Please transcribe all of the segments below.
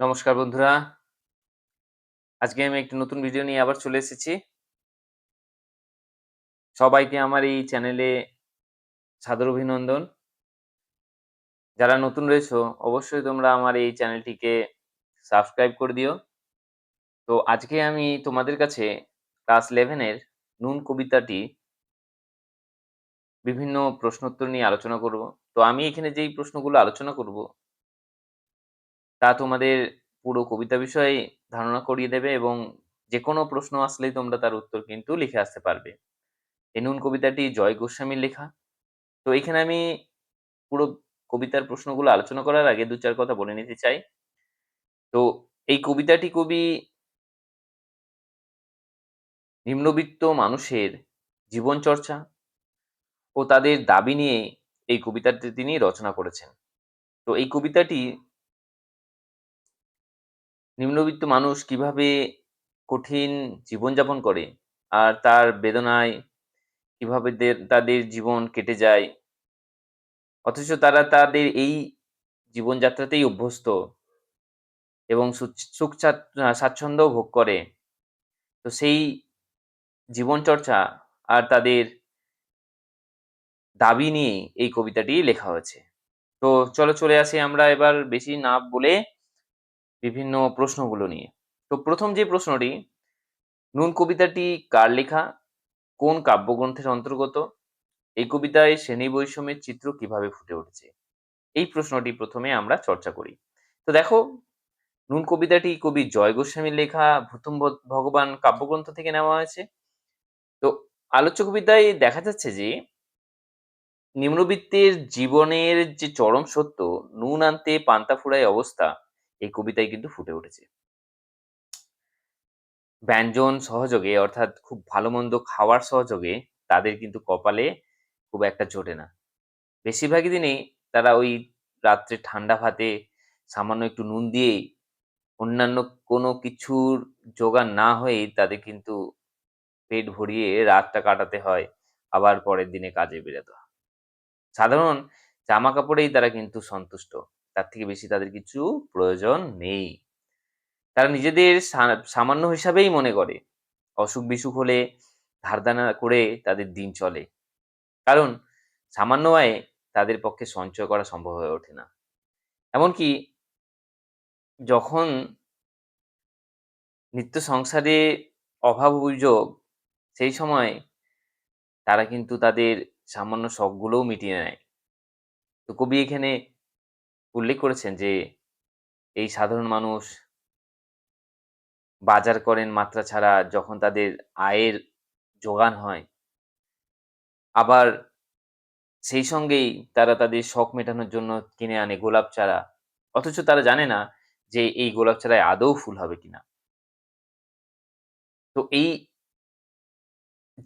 নমস্কার বন্ধুরা। আজকে আমি একটি নতুন ভিডিও নিয়ে আবার চলে এসেছি। সবাইকে আমার এই চ্যানেলে সাদর অভিনন্দন। যারা নতুন রয়েছো, অবশ্যই তোমরা আমার এই চ্যানেলটিকে সাবস্ক্রাইব করে দিও। তো আজকে আমি তোমাদের কাছে ক্লাস ইলেভেনের নুন কবিতাটি বিভিন্ন প্রশ্নোত্তর নিয়ে আলোচনা করব। তো আমি এখানে যেই প্রশ্নগুলো আলোচনা করব তা তোমাদের পুরো কবিতা বিষয়ে ধারণা করিয়ে দেবে এবং যে কোনো প্রশ্ন আসলেই তোমরা তার উত্তর কিন্তু লিখে আসতে পারবে। এই নুন কবিতাটি জয় গোস্বামীর লেখা। তো এখানে আমি পুরো কবিতার প্রশ্নগুলো আলোচনা করার আগে দু চার কথা বলে নিতে চাই। তো এই কবিতাটি কবি নিম্নবিত্ত মানুষের জীবন চর্চা ও তাদের দাবি নিয়ে এই কবিতাটি তিনি রচনা করেছেন। তো এই কবিতাটি নিম্নবিত্ত মানুষ কীভাবে কঠিন জীবনযাপন করে? আর তার বেদনায় কীভাবে তাদের জীবন কেটে যায়? অথচ তারা তাদের এই জীবনযাত্রাতেই অভ্যস্ত এবং সুখ স্বাচ্ছন্দ্য ভোগ করে। তো সেই জীবন চর্চা আর তাদের দাবি নিয়ে এই কবিতাটি লেখা হয়েছে। তো চলো চলে আসি আমরা এবার বেশি না বলে বিভিন্ন প্রশ্নগুলো নিয়ে। তো প্রথম যে প্রশ্নটি, নুন কবিতাটি কার লেখা? কোন কাব্যগ্রন্থের অন্তর্গত? এই কবিতায় শ্রেণি বৈষম্যের চিত্র কীভাবে ফুটে উঠেছে? এই প্রশ্নটি প্রথমে আমরা চর্চা করি। তো দেখো, নুন কবিতাটি কবি জয় গোস্বামীর লেখা, ভূতম ভগবান কাব্যগ্রন্থ থেকে নেওয়া হয়েছে। তো আলোচ্য কবিতায় দেখা যাচ্ছে যে, নিম্নবিত্তের জীবনের যে চরম সত্য, নুন আনতে পান্তা ফুরাই অবস্থা এই কবিতায় কিন্তু ফুটে উঠেছে। ব্যঞ্জন সহযোগে অর্থাৎ খুব ভালো মন্দ খাওয়ার সহযোগে তাদের কিন্তু কপালে খুব একটা জোটে না। বেশিরভাগই দিনেই তারা ওই রাত্রে ঠান্ডা ভাতে সামান্য একটু নুন দিয়েই অন্যান্য কোনো কিছুর জোগান না হয়েই তাদের কিন্তু পেট ভরিয়ে রাতটা কাটাতে হয়, আবার পরের দিনে কাজে বেরোতে হয়। সাধারণ জামা কাপড়েই তারা কিন্তু সন্তুষ্ট। তার থেকে বেশি তাদের কিছু প্রয়োজন নেই। তারা নিজেদের সামান্য হিসাবেই মনে করে। অসুখ বিসুখ হলে ধারদানা করে তাদের দিন চলে। কারণ সামান্য আয়ে তাদের পক্ষে সঞ্চয় করা সম্ভব হয়ে ওঠে না। এমনকি যখন নিত্য সংসারে অভাব অভিযোগ, সেই সময় তারা কিন্তু তাদের সামান্য শখগুলোও মিটিয়ে নেয়। তো কবি এখানে উল্লেখ করেছেন যে, এই সাধারণ মানুষ বাজার করেন মাত্রা ছাড়া যখন তাদের আয়ের যোগান হয়, আবার সেই সঙ্গেই তারা তাদের শখ মেটানোর জন্য কিনে আনে গোলাপ চারা। অথচ তারা জানে না যে এই গোলাপ চারায় আদৌ ফুল হবে কিনা। তো এই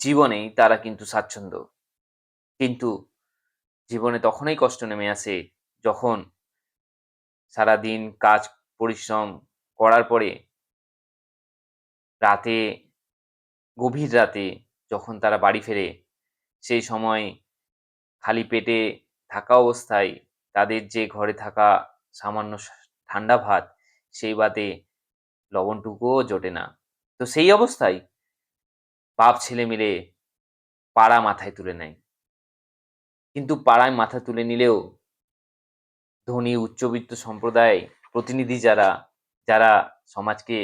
জীবনেই তারা কিন্তু স্বাচ্ছন্দ্য। কিন্তু জীবনে তখনই কষ্ট নেমে আসে যখন সারাদিন কাজ, পরিশ্রম করার পরে রাতে, গভীর রাতে যখন তারা বাড়ি ফেরে, সেই সময় খালি পেটে থাকা অবস্থায় তাদের যে ঘরে থাকা সামান্য ঠান্ডা ভাত, সেই ভাতে লবণটুকুও জোটে না। তো সেই অবস্থায় বাপ, ছেলে মিলে পাড়া মাথায় তুলে নেয়। কিন্তু পাড়ায় মাথা তুলে নিলেও ধনী, উচ্চবিত্ত সম্প্রদায় প্রতিনিধি যারা যারা সমাজকে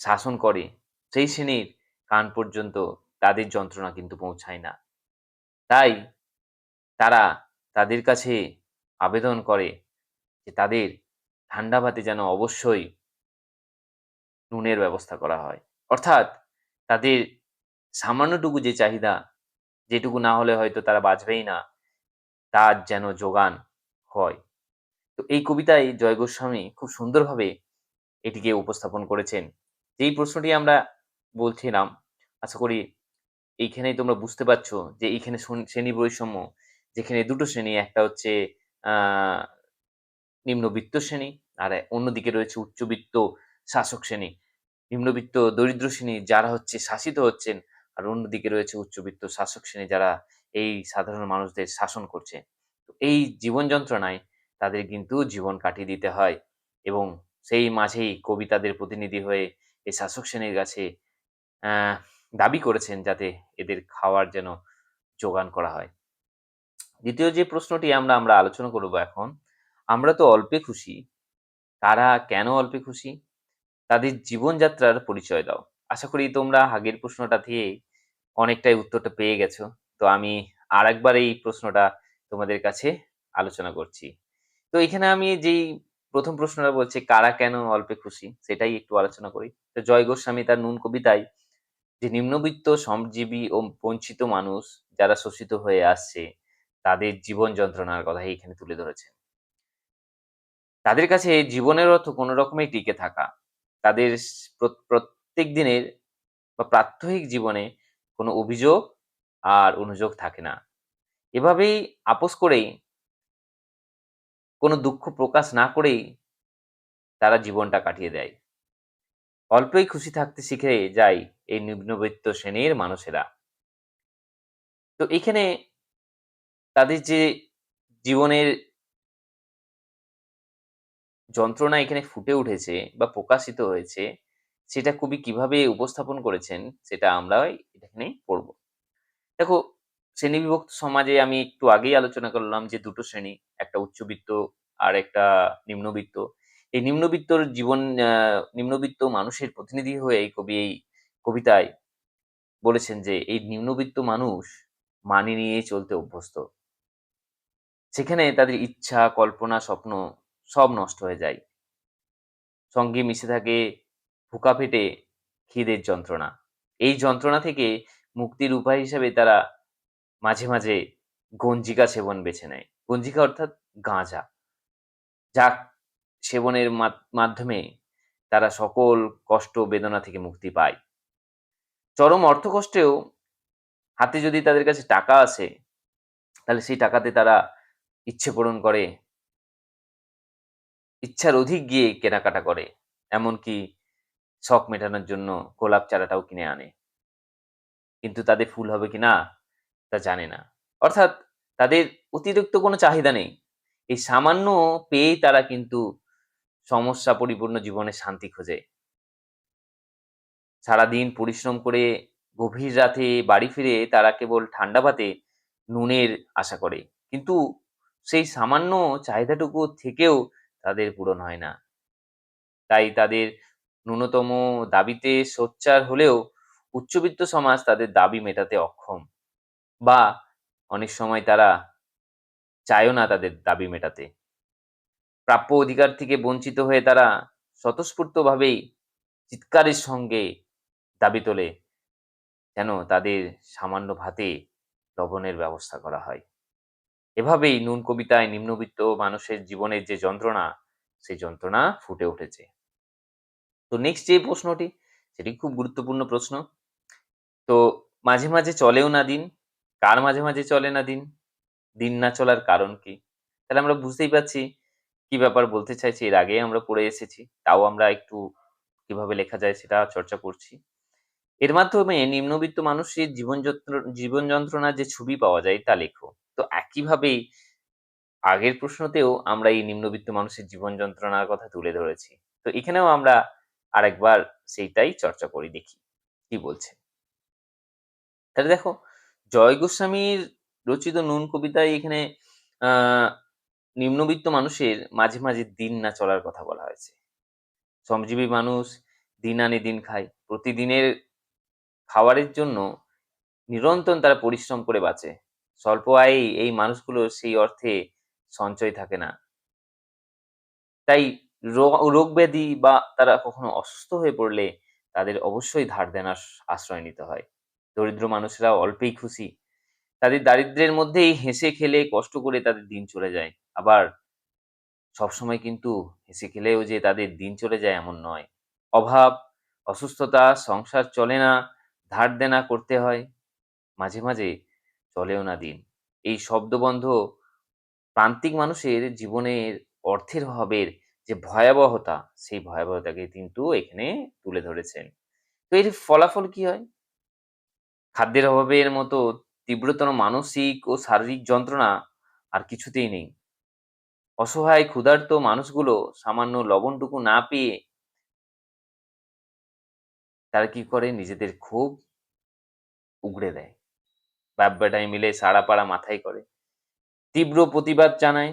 শাসন করে, সেই শ্রেণির কান পর্যন্ত তাদের যন্ত্রণা কিন্তু পৌঁছায় না। তাই তারা তাদের কাছে আবেদন করে যে তাদের ঠান্ডা ভাতে যেন অবশ্যই নুনের ব্যবস্থা করা হয়। অর্থাৎ তাদের সামান্যটুকু যে চাহিদা, যেটুকু না হলে হয়তো তারা বাঁচবেই না, তার যেন যোগান হয়। তো এই কবিতায় জয় গোস্বামী খুব সুন্দরভাবে এটিকে উপস্থাপন করেছেন। যেই প্রশ্নটি আমরা বলছিলাম, আশা করি এইখানেই তোমরা বুঝতে পারছ যে এইখানে শ্রেণি বৈষম্য, যেখানে দুটো শ্রেণি, একটা হচ্ছে নিম্নবিত্ত শ্রেণি আর অন্যদিকে রয়েছে উচ্চবিত্ত শাসক শ্রেণি। নিম্নবিত্ত দরিদ্র শ্রেণি যারা হচ্ছে শাসিত হচ্ছেন আর অন্যদিকে রয়েছে উচ্চবিত্ত শাসক শ্রেণি যারা এই সাধারণ মানুষদের শাসন করছে। এই জীবন যন্ত্রণায় তাদের কিন্তু জীবন কাটিয়ে দিতে হয় এবং সেই মাঝেই কবি তাদের প্রতিনিধি হয়ে এই শাসক শ্রেণির কাছে দাবি করেছেন যাতে এদের খাওয়ার যেন যোগান করা হয়। দ্বিতীয় যে প্রশ্নটি আমরা আমরা আলোচনা করব এখন, আমরা তো অল্পে খুশি। তারা কেন অল্পে খুশি? তাদের জীবনযাত্রার পরিচয় দাও। আশা করি তোমরা আগের প্রশ্নটা থেকে অনেকটাই উত্তরটা পেয়ে গেছো। তো আমি আর একবার এই প্রশ্নটা তোমাদের কাছে আলোচনা করছি। তো এখানে আমি যেই প্রথম প্রশ্নটা বলছি, কারা কেন অল্পে খুশি? সেটাই একটু আলোচনা করি। তো জয় গোস্বামী তার নুন কবিতায় যে নিম্নবিত্ত শ্রমজীবী ও বঞ্চিত মানুষ যারা শোষিত হয়ে আসছে, তাদের জীবন যন্ত্রণার কথা এখানে তুলে ধরেছেন। তাদের কাছে জীবনের অর্থ কোনো রকমেই টিকে থাকা। তাদের প্র- প্রত্যেক দিনের বা প্রাত্যহিক জীবনে কোনো অভিযোগ আর অনুযোগ থাকে না। এভাবেই আপোষ করেই, কোনো দুঃখ প্রকাশ না করেই তারা জীবনটা কাটিয়ে দেয়। অল্পই খুশি থাকতে শিখে যায় এই নিম্নবিত্ত শ্রেণির মানুষেরা। তো এখানে তাদের যে জীবনের যন্ত্রণা এখানে ফুটে উঠেছে বা প্রকাশিত হয়েছে, সেটা কবি কীভাবে উপস্থাপন করেছেন, সেটা আমরা এখানে পড়ব। দেখো শ্রেণি বিভক্ত সমাজে আমি একটু আগেই আলোচনা করলাম যে দুটো শ্রেণি, একটা উচ্চবিত্ত আর একটা নিম্নবিত্ত। এই নিম্নবিত্তর জীবন নিম্নবিত্ত মানুষের প্রতিনিধি হয়ে এই কবি, এই কবিতায় বলেছেন যে এই নিম্নবিত্ত মানুষ মানিয়ে নিয়ে চলতে অভ্যস্ত। সেখানে তাদের ইচ্ছা, কল্পনা, স্বপ্ন সব নষ্ট হয়ে যায়। সঙ্গে মিশে থাকে ফুকা ফেটে খিদের যন্ত্রণা। এই যন্ত্রণা থেকে মুক্তির উপায় হিসেবে তারা মাঝে মাঝে গঞ্জিকা সেবন বেছে নেয়। গঞ্জিকা অর্থাৎ গাঁজা। যা সেবনের মাধ্যমে তারা সকল কষ্ট, বেদনা থেকে মুক্তি পায়। চরম অর্থকষ্টেও হাতে যদি তাদের কাছে টাকা আসে তাহলে সেই টাকাতে তারা ইচ্ছে পূরণ করে, ইচ্ছার অধিক গিয়ে কেনাকাটা করে, এমনকি শখ মেটানোর জন্য গোলাপ চারাটাও কিনে আনে। কিন্তু তাদের ফুল হবে কি না? তা জানে না। অর্থাৎ তাদের অতিরিক্ত কোনো চাহিদা নেই। এই সামান্য পেয়েই তারা কিন্তু সমস্যা পরিপূর্ণ জীবনে শান্তি খোঁজে। সারাদিন পরিশ্রম করে গভীর রাতে বাড়ি ফিরে তারা কেবল ঠান্ডা ভাতে নুনের আশা করে। কিন্তু সেই সামান্য চাহিদাটুকু থেকেও তাদের পূরণ হয় না। তাই তাদের ন্যূনতম দাবিতে সোচ্চার হলেও উচ্চবিত্ত সমাজ তাদের দাবি মেটাতে অক্ষম। বা অনেক সময় তারা চায়ও না তাদের দাবি মেটাতে। প্রাপ্য অধিকার থেকে বঞ্চিত হয়ে তারা স্বতঃস্ফূর্তভাবেই চিৎকারের সঙ্গে দাবি তোলে, যেন তাদের সামান্য ভাতে লবণের ব্যবস্থা করা হয়। এভাবেই নুন কবিতায় নিম্নবিত্ত মানুষের জীবনের যে যন্ত্রণা, সেই যন্ত্রণা ফুটে উঠেছে। তো নেক্সট যে প্রশ্নটি, সেটি খুব গুরুত্বপূর্ণ প্রশ্ন। তো মাঝে মাঝে চলেও না দিন কার মাঝে মাঝে চলে না দিন? দিন না চলার কারণ কি? তাহলে আমরা বুঝতেই পারছি কি ব্যাপার বলতে চাইছি। এর আগে আমরা পড়ে এসেছি, তাও আমরা একটু কীভাবে লেখা যায় সেটা চর্চা করছি। এর মাধ্যমে নিম্নবিত্ত মানুষের জীবন জীবন যন্ত্রণার যে ছবি পাওয়া যায় তা লেখো। তো একইভাবেই আগের প্রশ্নতেও আমরা এই নিম্নবিত্ত মানুষের জীবন যন্ত্রণার কথা তুলে ধরেছি। তো এখানেও আমরা আরেকবার সেইটাই চর্চা করি, দেখি কি বলছে। তাহলে দেখো জয় গোস্বামীর রচিত নুন কবিতায় এখানে নিম্নবিত্ত মানুষের মাঝে মাঝে দিন না চলার কথা বলা হয়েছে। শ্রমজীবী মানুষ দিন আনে দিন খায়। প্রতিদিনের খাবারের জন্য নিরন্তর তারা পরিশ্রম করে বাঁচে। স্বল্প আয়েই এই মানুষগুলোর সেই অর্থে সঞ্চয় থাকে না। তাই রোগ ব্যাধি বা তারা কখনো অসুস্থ হয়ে পড়লে তাদের অবশ্যই ধার দেনার আশ্রয় নিতে হয়। দরিদ্র মানুষরা অল্পেই খুশি। তাদের দারিদ্র্যের মধ্যেই হেসে খেলে কষ্ট করে তাদের দিন চলে যায়। আবার সবসময় কিন্তু হেসে খেলেও যে তাদের দিন চলে যায় এমন নয়। অভাব, অসুস্থতা, সংসার চলে না, ধার দেনা করতে হয়, মাঝে মাঝে চলেও না দিন। এই শব্দবন্ধ প্রান্তিক মানুষের জীবনের অর্থের অভাবের যে ভয়াবহতা, সেই ভয়াবহতাকে কিন্তু এখানে তুলে ধরেছেন। তো এর ফলাফল কি হয়? খাদ্যের অভাবের মতো তীব্রতর মানসিক ও শারীরিক যন্ত্রণা আর কিছুতেই নেই। অসহায়, ক্ষুধার্ত মানুষগুলো সামান্য লবণটুকু না পেয়ে তারা কি করে? নিজেদের ক্ষোভ উগড়ে দেয়। বাপ বেটায় মিলে সাড়া পাড়া মাথায় করে। তীব্র প্রতিবাদ জানায়।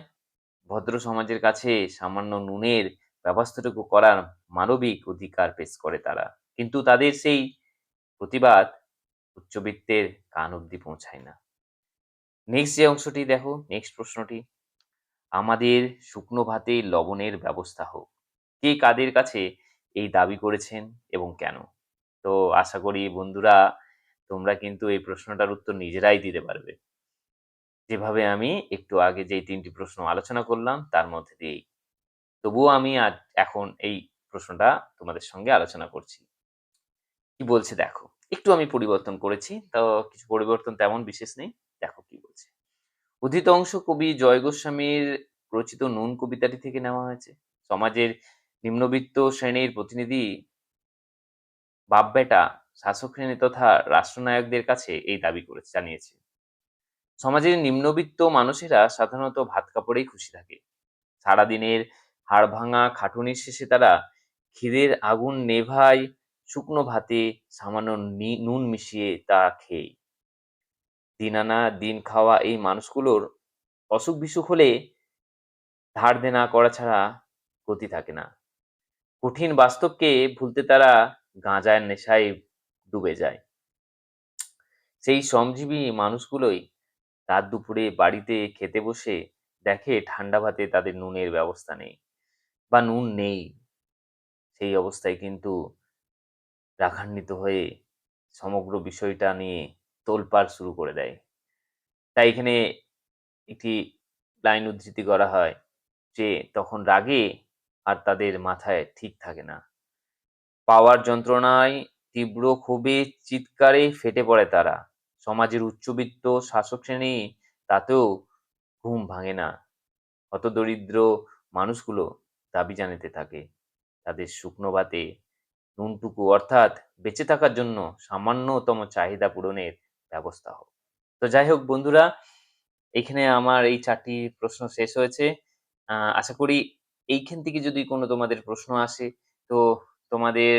ভদ্র সমাজের কাছে সামান্য নুনের ব্যবস্থাটুকু করার মানবিক অধিকার পেশ করে তারা। কিন্তু তাদের সেই প্রতিবাদ উচ্চবিত্তের কান অব্দি পৌঁছায় না। নেক্সট যে অংশটি দেখো নেক্সট প্রশ্নটি, আমাদের শুকনো ভাতে লবণের ব্যবস্থা হোক। কে কাদের কাছে এই দাবি করেছেন এবং কেন? তো আশা করি বন্ধুরা, তোমরা কিন্তু এই প্রশ্নটার উত্তর নিজেরাই দিতে পারবে। যেভাবে আমি একটু আগে যেই তিনটি প্রশ্ন আলোচনা করলাম, তার মধ্যে দিয়েই। তবুও আমি আজ এখন এই প্রশ্নটা তোমাদের সঙ্গে আলোচনা করছি। কি বলছে দেখো একটু আমি পরিবর্তন করেছি, তো কিছু পরিবর্তন তেমন বিশেষ নেই। দেখো কি বলছে। উদ্ধৃত অংশ কবি জয় গোস্বামীর রচিত নুন কবিতাটি থেকে নেওয়া হয়েছে। সমাজের নিম্নবিত্ত শ্রেণির প্রতিনিধি বাপ বেটা শাসক শ্রেণি তথা রাষ্ট্রনায়কদের কাছে এই দাবি করেছে, জানিয়েছে। সমাজের নিম্নবিত্ত মানুষেরা সাধারণত ভাত কাপড়েই খুশি থাকে। সারাদিনের হাড় ভাঙা খাটুনির শেষে তারা খিদের আগুন নেভায় শুকনো ভাতে সামান্য নুন মিশিয়ে তা খেয়ে দিন আনা দিন খাওয়া এই মানুষগুলোর অসুখ বিসুখ হলে ধার দেনা করা ছাড়া গতি থাকে না। কঠিন বাস্তবকে ভুলতে তারা গাঁজার নেশায় ডুবে যায়। সেই শ্রমজীবী মানুষগুলোই রাত দুপুরে বাড়িতে খেতে বসে দেখে ঠান্ডা ভাতে তাদের নুনের ব্যবস্থা নেই, বা নুন নেই। সেই অবস্থায় কিন্তু রাগান্বিত হয়ে সমগ্র বিষয়টা নিয়ে তোলপাড় শুরু করে দেয়। তাই এখানে একটি লাইন উদ্ধৃতি করা হয় যে, তখন রাগে আর তাদের মাথায় ঠিক থাকে না। পাওয়ার যন্ত্রণায় তীব্র ক্ষোভে চিৎকারে ফেটে পড়ে তারা। সমাজের উচ্চবিত্ত শাসক শ্রেণি তাতেও ঘুম ভাঙে না। হতদরিদ্র মানুষগুলো দাবি জানাতে থাকে। তাদের শুকনো ভাতে নুনটুকু অর্থাৎ বেঁচে থাকার জন্য সামান্যতম চাহিদা পূরণের ব্যবস্থা হোক। তো যাই হোক বন্ধুরা, এখানে আমার এই চারটি প্রশ্ন শেষ হয়েছে। আশা করি এইখান থেকে যদি কোনো তোমাদের প্রশ্ন আসে, তো তোমাদের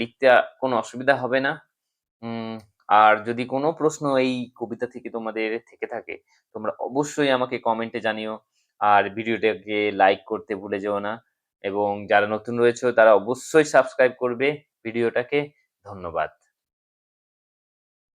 লিখতে কোনো অসুবিধা হবে না। আর যদি কোনো প্রশ্ন এই কবিতা থেকে তোমাদের থেকে থাকে, তোমরা অবশ্যই আমাকে কমেন্টে জানিও। আর ভিডিওটাকে লাইক করতে ভুলে যেও না। এবং যারা নতুন রয়েছে তারা অবশ্যই সাবস্ক্রাইব করবে। ভিডিওটাকে ধন্যবাদ।